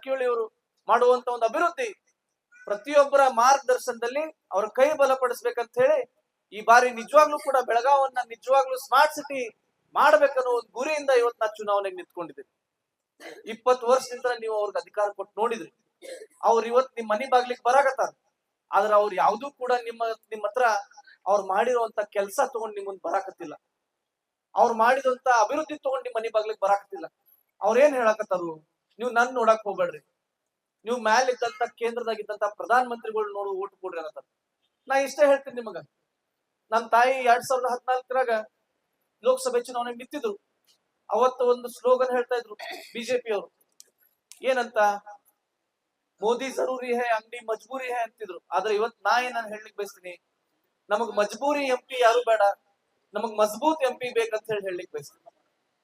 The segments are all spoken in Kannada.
ಜಾರಕಿಹೊಳಿ ಅವರು ಮಾಡುವಂತ ಒಂದು ಅಭಿವೃದ್ಧಿ ಪ್ರತಿಯೊಬ್ಬರ ಮಾರ್ಗದರ್ಶನದಲ್ಲಿ ಅವ್ರ ಕೈ ಬಲಪಡಿಸ್ಬೇಕಂತ ಹೇಳಿ ಈ ಬಾರಿ ನಿಜವಾಗ್ಲೂ ಕೂಡ ಬೆಳಗಾವನ್ನ ನಿಜವಾಗ್ಲೂ ಸ್ಮಾರ್ಟ್ ಸಿಟಿ ಮಾಡ್ಬೇಕನ್ನೋ ಒಂದು ಗುರಿಯಿಂದ ಇವತ್ತು ನಾ ಚುನಾವಣೆಗೆ ನಿಂತ್ಕೊಂಡಿದ್ದೀನಿ ಇಪ್ಪತ್ತು ವರ್ಷದಿಂದ ನೀವು ಅವ್ರಿಗೆ ಅಧಿಕಾರ ಕೊಟ್ಟು ನೋಡಿದ್ರಿ. ಅವ್ರು ಇವತ್ತು ನಿಮ್ಮ ಮನಿ ಬಾಗ್ಲಿಕ್ ಬರಾಕತ್ತಾರ. ಆದ್ರೆ ಅವ್ರು ಯಾವ್ದೂ ಕೂಡ ನಿಮ್ಮ ನಿಮ್ಮ ಹತ್ರ ಅವ್ರು ಮಾಡಿರುವಂತ ಕೆಲಸ ತಗೊಂಡ್ ನಿಮ್ ಮುಂದ್ ಬರಾಕತ್ತಿಲ್ಲ. ಅವ್ರು ಮಾಡಿದಂತ ಅಭಿವೃದ್ಧಿ ತಗೊಂಡ್ ನಿಮ್ ಮನಿ ಬಾಗ್ಲಿಕ್ ಬರಾಕತ್ತಿಲ್ಲ. ಅವ್ರೇನ್ ಹೇಳಕತ್ತಾರು? ನೀವು ನನ್ ನೋಡಕ್ ಹೋಗ್ಬೇಡ್ರಿ. ನೀವು ಮ್ಯಾಲ ಇದ್ದಂತ ಕೇಂದ್ರದಾಗಿದ್ದಂತ ಪ್ರಧಾನ ಮಂತ್ರಿಗಳು ನೋಡು ಓಟ್ ಕೊಡ್ರಿ ಅನ್ನತ್ತಾರ ನಾ ಇಷ್ಟೇ ಹೇಳ್ತೀನಿ ನಿಮಗ. ನಮ್ ತಾಯಿ ಎರಡ್ ಸಾವಿರದ ಹದಿನಾಲ್ಕರಾಗ ಲೋಕಸಭೆ ಚುನಾವಣೆ ನಿಂತಿದ್ರು. ಅವತ್ತು ಒಂದು ಸ್ಲೋಗನ್ ಹೇಳ್ತಾ ಇದ್ರು ಬಿಜೆಪಿ ಅವರು ಏನಂತ? ಮೋದಿ ಜರೂರಿ ಹೇ, ಅಂಗಡಿ ಮಜ್ಬೂರಿ ಹೇ ಅಂತಿದ್ರು. ಆದ್ರೆ ಇವತ್ ನಾ ಏನ್ ಹೇಳಲಿಕ್ಕೆ ಬಯಸ್ತೀನಿ? ನಮಗ್ ಮಜ್ಬೂರಿ ಎಂ ಪಿ ಯಾರು ಬೇಡ. ನಮಗ್ ಮಜ್ಬೂತ್ ಎಂ ಪಿ ಬೇಕಂತ ಹೇಳಿ ಹೇಳಲಿಕ್ಕೆ ಬಯಸ್ತೀನಿ.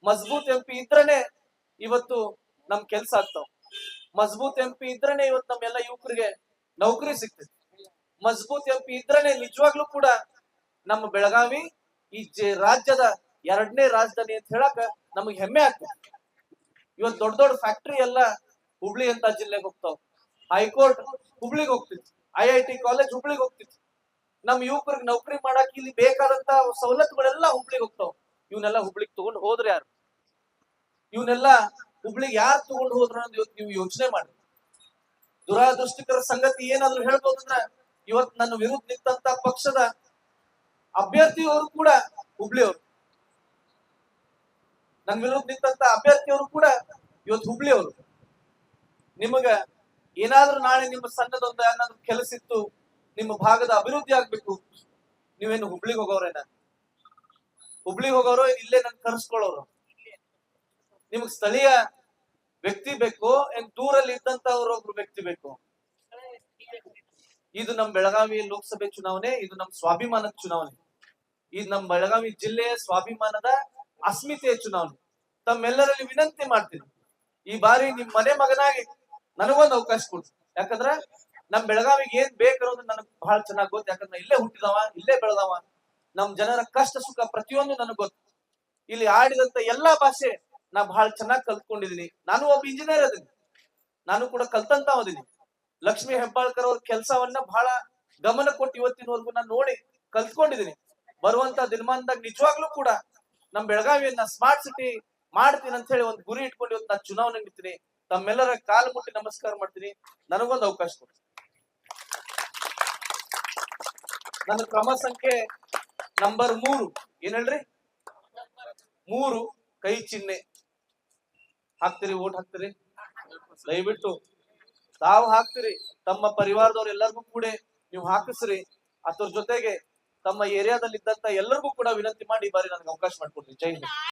ಮಜಬೂತ್ ಎಂ ಪಿ ಇದ್ರನೆ ಇವತ್ತು ನಮ್ ಕೆಲ್ಸ ಆಗ್ತಾವ. ಮಜಬೂತ್ ಎಂ ಪಿ ಇದ್ರೇನೆ ಇವತ್ತು ನಮ್ಮೆಲ್ಲ ಯುವಕರಿಗೆ ನೌಕರಿ ಸಿಗ್ತದೆ. ಮಜಬೂತ್ ಎಂ ಪಿ ಇದ್ರನೆ ನಿಜವಾಗ್ಲೂ ಕೂಡ ನಮ್ಮ ಬೆಳಗಾವಿ ಈ ರಾಜ್ಯದ ಎರಡನೇ ರಾಜಧಾನಿ ಅಂತ ಹೇಳಕ್ ನಮಗ್ ಹೆಮ್ಮೆ ಆಗ್ತದೆ. ಇವತ್ತು ದೊಡ್ಡ ದೊಡ್ಡ ಫ್ಯಾಕ್ಟರಿ ಎಲ್ಲ ಹುಬ್ಳಿ ಅಂತ ಜಿಲ್ಲೆಗೆ ಹೋಗ್ತಾವ. ಹೈಕೋರ್ಟ್ ಹುಬ್ಳಿಗೆ ಹೋಗ್ತಿತ್ತು. ಐ ಐ ಟಿ ಕಾಲೇಜ್ ಹುಬ್ಳಿಗೆ ಹೋಗ್ತಿತ್ತು. ನಮ್ ಯುವಕರಿಗೆ ನೌಕರಿ ಮಾಡಕ್ ಇಲ್ಲಿ ಬೇಕಾದಂತ ಸವಲತ್ತುಗಳೆಲ್ಲ ಹುಬ್ಳಿಗೆ ಹೋಗ್ತಾವ. ಇವನ್ನೆಲ್ಲ ಹುಬ್ಳಿಗೆ ತಗೊಂಡ್ ಹೋದ್ರೆ ಯಾರು? ಇವನ್ನೆಲ್ಲ ಹುಬ್ಳಿಗೆ ಯಾರು ತಗೊಂಡು ಹೋದ್ರು ಅಂತ ಇವತ್ತು ನೀವು ಯೋಚನೆ ಮಾಡಿ. ದುರಾದೃಷ್ಟಿಕರ ಸಂಗತಿ ಏನಾದ್ರು ಹೇಳ್ಬೋದಂದ್ರ, ಇವತ್ ನನ್ನ ವಿರುದ್ಧ ನಿಂತ ಪಕ್ಷದ ಅಭ್ಯರ್ಥಿಯವರು ಕೂಡ ಹುಬ್ಳಿಯವರು. ನನ್ನ ವಿರುದ್ಧ ನಿಂತ ಅಭ್ಯರ್ಥಿಯವರು ಕೂಡ ಇವತ್ತು ಹುಬ್ಳಿಯವರು. ನಿಮಗ ಏನಾದ್ರೂ ನಾಳೆ ನಿಮ್ಮ ಸಣ್ಣದೊಂದ ಏನಾದ್ರು ಕೆಲಸ ಇತ್ತು, ನಿಮ್ಮ ಭಾಗದ ಅಭಿವೃದ್ಧಿ ಆಗ್ಬೇಕು, ನೀವೇನು ಹುಬ್ಳಿಗೆ ಹೋಗೋರೇನ? ಹುಬ್ಳಿಗೆ ಹೋಗೋರು ಇಲ್ಲೇ ನನ್ ಕರ್ಸ್ಕೊಳ್ಳೋರು. ನಿಮಗ್ ಸ್ಥಳೀಯ ವ್ಯಕ್ತಿ ಬೇಕು ಏನ್ ದೂರಲ್ಲಿ ಇದ್ದಂತ ಅವರೊಬ್ರು ವ್ಯಕ್ತಿ ಬೇಕು. ಇದು ನಮ್ ಬೆಳಗಾವಿ ಲೋಕಸಭೆ ಚುನಾವಣೆ, ಇದು ನಮ್ ಸ್ವಾಭಿಮಾನದ ಚುನಾವಣೆ. ಇದು ನಮ್ ಬೆಳಗಾವಿ ಜಿಲ್ಲೆಯ ಸ್ವಾಭಿಮಾನದ ಅಸ್ಮಿತೆಯ ಚುನಾವಣೆ. ತಮ್ಮೆಲ್ಲರಲ್ಲಿ ವಿನಂತಿ ಮಾಡ್ತೀನಿ. ಈ ಬಾರಿ ನಿಮ್ ಮನೆ ಮಗನಾಗಿ ನನಗೊಂದು ಅವಕಾಶ ಕೊಡ್ತೀನಿ ಯಾಕಂದ್ರ ನಮ್ ಬೆಳಗಾವಿಗೆ ಏನ್ ಬೇಕಿರೋದು ನನಗ್ ಬಹಳ ಚೆನ್ನಾಗಿ ಗೊತ್ತು. ಯಾಕಂದ್ರೆ ಇಲ್ಲೇ ಹುಟ್ಟಿದವ, ಇಲ್ಲೇ ಬೆಳೆದವ. ನಮ್ ಜನರ ಕಷ್ಟ ಸುಖ ಪ್ರತಿಯೊಂದು ನನಗ್ ಗೊತ್ತು. ಇಲ್ಲಿ ಆಡಿದಂತ ಎಲ್ಲಾ ಭಾಷೆ ನಾ ಬಹಳ ಚೆನ್ನಾಗಿ ಕಲ್ತ್ಕೊಂಡಿದೀನಿ. ನಾನು ಒಬ್ಬ ಇಂಜಿನಿಯರ್ ಅದೀನಿ. ನಾನು ಕೂಡ ಕಲ್ತಂತ ಅದೀನಿ ಲಕ್ಷ್ಮಿ ಹೆಬ್ಬಾಳ್ಕರ್ ಅವ್ರ ಕೆಲಸವನ್ನ ಬಹಳ ಗಮನ ಕೊಟ್ಟು ಇವತ್ತಿನವರೆಗೂ ನಾನು ನೋಡಿ ಕಲ್ತ್ಕೊಂಡಿದೀನಿ. ಬರುವಂತ ದಿನಮಾನದಾಗ ನಿಜವಾಗ್ಲೂ ಕೂಡ ನಮ್ ಬೆಳಗಾವಿಯನ್ನ ಸ್ಮಾರ್ಟ್ ಸಿಟಿ ಮಾಡ್ತೀನಿ ಅಂತ ಹೇಳಿ ಒಂದು ಗುರಿ ಇಟ್ಕೊಂಡು ಇವತ್ತು ನಾನು ಚುನಾವಣೆ ನಿಂತೀನಿ ತಮ್ಮೆಲ್ಲರ ಕಾಲು ಮುಟ್ಟಿ ನಮಸ್ಕಾರ ಮಾಡ್ತೀನಿ. ನನಗೊಂದು ಅವಕಾಶ ಕೊಡಿ. ನನ್ನ ಕ್ರಮ ಸಂಖ್ಯೆ ನಂಬರ್ ಮೂರು. ಏನ್ ಹೇಳ್ರಿ? ಮೂರು ಕೈ ಚಿಹ್ನೆ. ಹಾಕ್ತಿರಿ, ಓಟ್ ಹಾಕ್ತಿರಿ? ದಯವಿಟ್ಟು ತಾವು ಹಾಕ್ತಿರಿ, ತಮ್ಮ ಪರಿವಾರದವ್ರು ಎಲ್ಲರಿಗೂ ಕೂಡ ನೀವು ಹಾಕಿಸ್ರಿ. ಅದ್ರ ಜೊತೆಗೆ ತಮ್ಮ ಏರಿಯಾದಲ್ಲಿ ಇದ್ದಂತ ಎಲ್ಲರಿಗೂ ಕೂಡ ವಿನಂತಿ ಮಾಡಿ ಬಾರಿ ನನಗೆ ಅವಕಾಶ ಮಾಡ್ಕೊಡ್ತೀನಿ ಜೈ ಹಿಂದ್.